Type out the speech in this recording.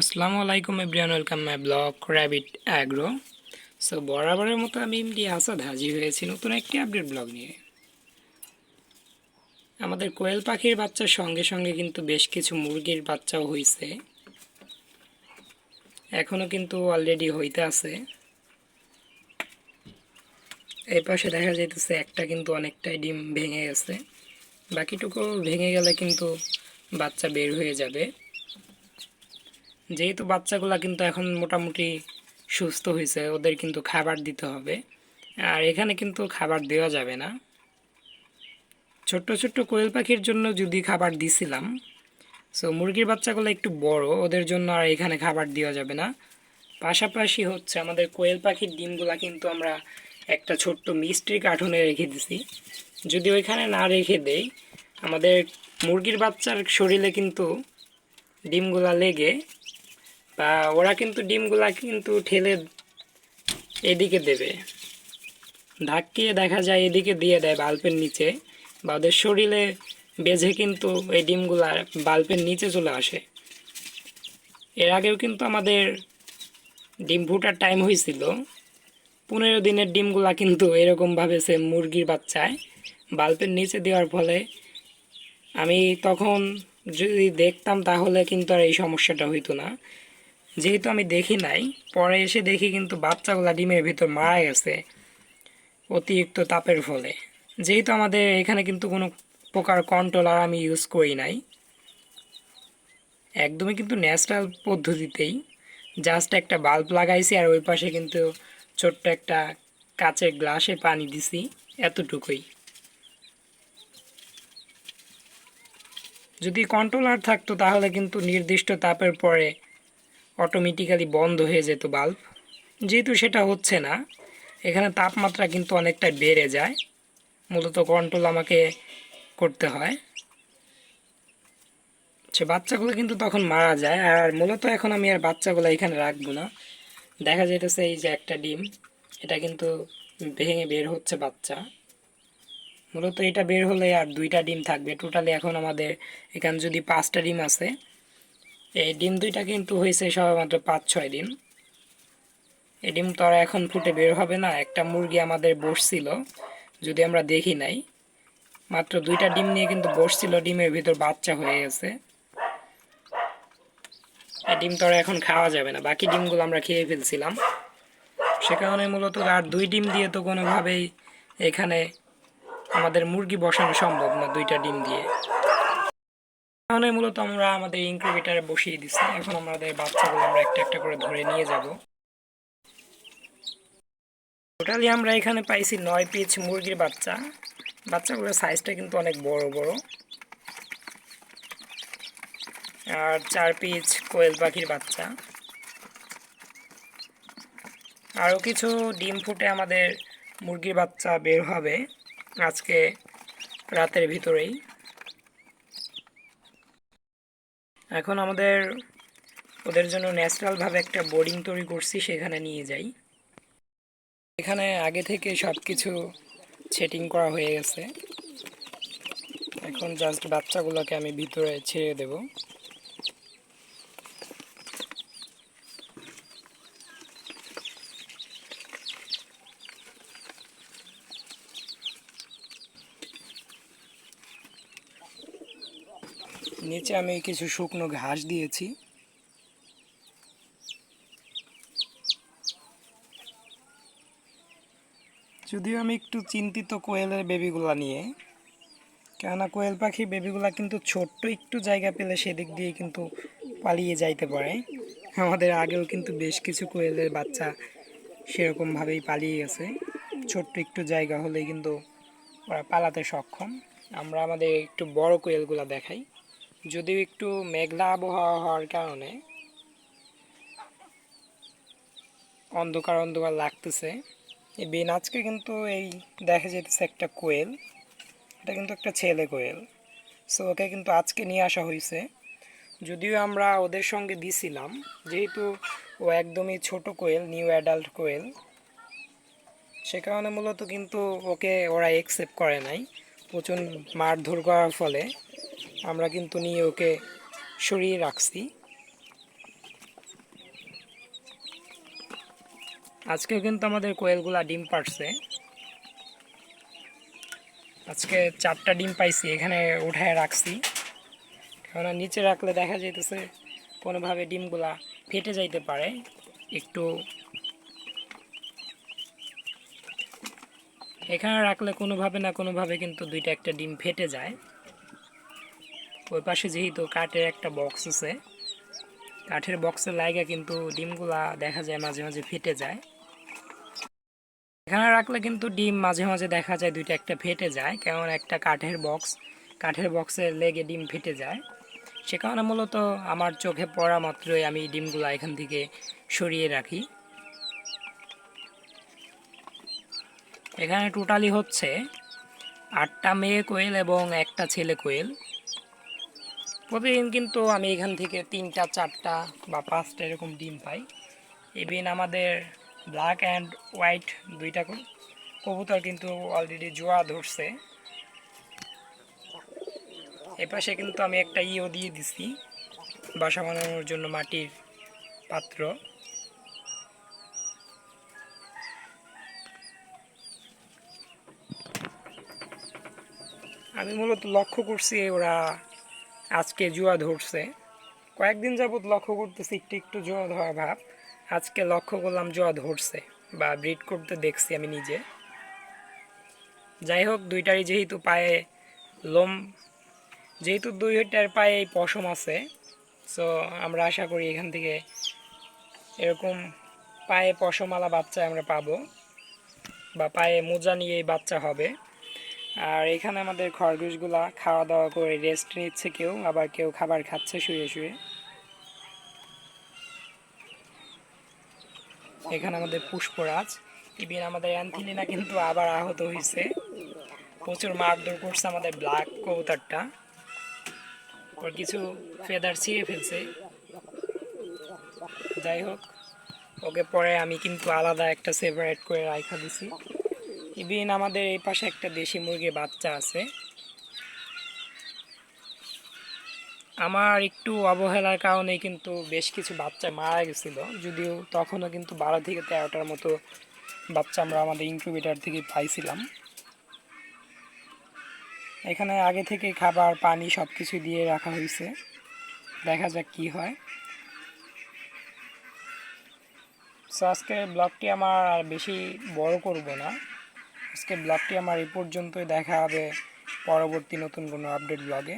আসসালামু আলাইকুম everyone, welcome my blog rabbit agro so বরাবরের মতো আমি এমডি আসাদ হাজির হয়েছি নতুন একটি আপডেট ব্লগ নিয়ে। আমাদের কোয়েল পাখির বাচ্চার সঙ্গে সঙ্গে কিন্তু বেশ কিছু মুরগির বাচ্চাও হয়েছে এখনও কিন্তু অলরেডি হইতে আছে। এই পাশে দেখা যাইতেছে একটা কিন্তু অনেকটাই ডিম ভেঙে গেছে। বাকিটুকু ভেঙে গেলে কিন্তু বাচ্চা বের হয়ে যাবে। যেহেতু বাচ্চাগুলা কিন্তু এখন মোটামুটি সুস্থ হয়েছে, ওদের কিন্তু খাবার দিতে হবে। আর এখানে কিন্তু খাবার দেওয়া যাবে না। ছোট্ট ছোট্ট কোয়েল পাখির জন্য যদি খাবার দিছিলাম সো মুরগির বাচ্চাগুলো একটু বড়, ওদের জন্য আর এখানে খাবার দেওয়া যাবে না। পাশাপাশি হচ্ছে আমাদের কোয়েল পাখির ডিমগুলা কিন্তু আমরা একটা ছোট্ট মিষ্টির কার্টুনে রেখে দিছি। যদি ওইখানে না রেখে দেই, আমাদের মুরগির বাচ্চার শরীরে কিন্তু ডিমগুলা লেগে বা ওরা কিন্তু ডিমগুলা কিন্তু ঠেলে এদিকে দেবে। ধাক্কিয়ে দেখা যায় এদিকে দিয়ে দেয় বাল্বের নিচে। বা ওদের শরীরে বেজে কিন্তু এই ডিমগুলা বাল্বের নিচে চলে আসে। এর আগেও কিন্তু আমাদের ডিম ফুটার টাইম হয়েছিল। পনেরো দিনের ডিমগুলা কিন্তু এরকমভাবে সে মুরগির বাচ্চায় বাল্বের নিচে দেওয়ার ফলে আমি তখন যদি দেখতাম তাহলে কিন্তু আর এই সমস্যাটা হইতো না। যেহেতু আমি দেখি নাই, পরে এসে দেখি কিন্তু বাচ্চাগুলা ডিমের ভিতর মারা গেছে অতিরিক্ত তাপের ফলে। যেহেতু আমাদের এখানে কিন্তু কোনো প্রকার কন্ট্রোলার আমি ইউজ করি নাই। একদমই কিন্তু ন্যাচারাল পদ্ধতিতেই জাস্ট একটা বাল্ব লাগাইছি আর ওই পাশে কিন্তু ছোট্ট একটা কাচের গ্লাসে পানি দিছি, এতটুকুই। যদি কন্ট্রোলার থাকতো তাহলে কিন্তু নির্দিষ্ট তাপের পরে অটোমেটিক্যালি বন্ধ হয়ে যেত বাল্ব। যেহেতু সেটা হচ্ছে না, এখানে তাপমাত্রা কিন্তু অনেকটা বেড়ে যায়। মূলত কন্ট্রোল আমাকে করতে হয়। সে বাচ্চাগুলো কিন্তু তখন মারা যায়, আর মূলত এখন আমি আর বাচ্চাগুলো এখানে রাখব না। দেখা যাইতেছে এই যে একটা ডিম, এটা কিন্তু ভেঙে বের হচ্ছে বাচ্চা। মূলত এটা বের হলে আর দুইটা ডিম থাকবে। টোটালি এখন আমাদের এখানে যদি পাঁচটা ডিম আছে এই ডিম দুইটা কিন্তু হয়েছে সবেমাত্র পাঁচ, ছয় দিন এই ডিম তো আর এখন ফুটে বের হবে না, একটা মুরগি আমাদের বসছিল, যদি আমরা দেখি নাই। মাত্র দুইটা ডিম নিয়ে কিন্তু বসছিল, ডিমের ভিতর বাচ্চা হয়ে গেছে। এই ডিম তো আর এখন খাওয়া যাবে না, বাকি ডিমগুলো আমরা খেয়ে ফেলছিলাম। সে কারণে মূলত আর দুই ডিম দিয়ে তো কোনোভাবেই এখানে আমাদের মুরগি বসানো সম্ভব না, দুইটা ডিম দিয়ে। কারণে মূলত আমরা আমাদের ইনকিউবেটারে বসিয়ে দিচ্ছি। এখন আমাদের বাচ্চাগুলো আমরা একটা একটা করে ধরে নিয়ে যাব। টোটালি আমরা এখানে পাইছি নয় পিচ মুরগির বাচ্চা। বাচ্চাগুলোর সাইজটা কিন্তু অনেক বড় বড়। আর চার পিচ কোয়েল পাখির বাচ্চা। আরও কিছু ডিম ফুটে আমাদের মুরগির বাচ্চা বের হবে আজকে রাতের ভিতরেই। এখন আমাদের, ওদের জন্য ন্যাচারালভাবে একটা বোর্ডিং তৈরি করছি, সেখানে নিয়ে যাই। এখানে আগে থেকে সব কিছু সেটিং করা হয়ে গেছে। এখন জাস্ট বাচ্চাগুলোকে আমি ভিতরে ছেড়ে দেব। নিচে আমি কিছু শুকনো ঘাস দিয়েছি। যদিও আমি একটু চিন্তিত কোয়েলের বেবিগুলা নিয়ে, কেননা কোয়েল পাখি বেবিগুলা কিন্তু ছোট্ট একটু জায়গা পেলে সেদিক দিয়ে কিন্তু পালিয়ে যাইতে পারে। আমাদের আগেও কিন্তু বেশ কিছু কোয়েলের বাচ্চা সেরকমভাবেই পালিয়ে গেছে। ছোট্ট একটু জায়গা হলেই কিন্তু ওরা পালাতে সক্ষম। আমরা আমাদের একটু বড় কোয়েলগুলা দেখাই। যদিও একটু মেঘলা আবহাওয়া হওয়ার কারণে অন্ধকার অন্ধকার লাগতেছে। এই বেন আজকে কিন্তু এই দেখা যেতেছে একটা কোয়েল। এটা কিন্তু একটা ছেলে কোয়েল। সো ওকে কিন্তু আজকে নিয়ে আসা হয়েছে যদিও আমরা ওদের সঙ্গে দিছিলাম, যেহেতু ও একদমই ছোট কোয়েল নিউ অ্যাডাল্ট কোয়েল। সে কারণে মূলত কিন্তু ওকে ওরা একসেপ্ট করে নাই। প্রচুর মারধর করার ফলে। আমরা কিন্তু নিয়ে ওকে সরিয়ে রাখছি। আজকেও কিন্তু আমাদের কোয়েলগুলা ডিম পাড়ছে। আজকে চারটা ডিম পাইছি, এখানে উঠায় রাখছি। কারণ নিচে রাখলে দেখা যাইতেছে কোনোভাবে ডিমগুলা ফেটে যাইতে পারে। একটু এখানে রাখলে কোনোভাবে না কোনোভাবে কিন্তু দুইটা একটা ডিম ফেটে যায়। ওই পাশে যেহেতু কাঠের একটা বক্স আছে, কাঠের বক্সের লাইগা কিন্তু ডিমগুলা দেখা যায় মাঝে মাঝে ফেটে যায়। এখানে রাখলে কিন্তু ডিম মাঝে মাঝে দেখা যায় দুইটা একটা ফেটে যায় কেমন একটা কাঠের বক্স কাঠের বক্সের লেগে ডিম ফেটে যায়। সে কারণে মূলত আমার চোখে পড়া মাত্রই আমি ডিমগুলো এখান থেকে সরিয়ে রাখি। এখানে টোটালি হচ্ছে আটটা মেয়ে কোয়েল এবং একটা ছেলে কোয়েল। প্রতিদিন কিন্তু আমি এখান থেকে তিনটা, চারটা বা পাঁচটা এরকম ডিম পাই। ইভিন আমাদের ব্ল্যাক অ্যান্ড হোয়াইট দুইটা কবুতর কিন্তু অলরেডি জোয়া ধরছে। এপাশে কিন্তু আমি একটা ইও দিয়ে দিছি, বাসা বানানোর জন্য মাটির পাত্র। আমি মূলত লক্ষ্য করছি ওরা আজকে জুয়া ধরছে। কয়েকদিন যাবত লক্ষ্য করতেছি, একটু একটু জুয়া ধরা ভাব। আজকে লক্ষ্য করলাম জুয়া ধরছে বা ব্রিড করতে দেখছি আমি নিজে। যাই হোক, দুইটারই যেহেতু পায়ে লোম, যেহেতু দুইটার পায়ে এই পশম আছে সো আমরা আশা করি এখান থেকে এরকম পায়ে পশমওয়ালা বাচ্চা আমরা পাবো বা পায়ে মোজা নিয়ে বাচ্চা হবে। আর এখানে আমাদের খরগোশগুলা খাওয়া দাওয়া করে রেস্ট নিচ্ছে কেউ, আবার কেউ খাবার খাচ্ছে শুয়ে শুয়ে। এখানে আমাদের পুষ্পরাজ ইভিন আমাদের অ্যান্থিলিনা কিন্তু আবার আহত হয়েছে প্রচুর মারধর করছে আমাদের ব্ল্যাক কবুতরটা। ওর কিছু ফেদার ছিঁড়ে ফেলছে। যাই হোক, ওকে পরে আমি কিন্তু আলাদা একটা সেপারেট করে রাখা দিছি। ইভিন আমাদের এই পাশে একটা দেশি মুরগির বাচ্চা আছে। আমার একটু অবহেলার কারণে কিন্তু বেশ কিছু বাচ্চা মারা গেছিল। যদিও তখনও কিন্তু বারো থেকে তেরোটার মতো বাচ্চা আমরা আমাদের ইনকিউবেটার থেকে পাইছিলাম। এখানে আগে থেকে খাবার, পানি সব কিছু দিয়ে রাখা হয়েছে। দেখা যাক কি হয়। সো আজকের ব্লগটি আমার আর বেশি বড় করব না। আজকে ব্লগটি আমার এই পর্যন্তই। দেখা হবে পরবর্তী নতুন কোনো আপডেট ব্লগে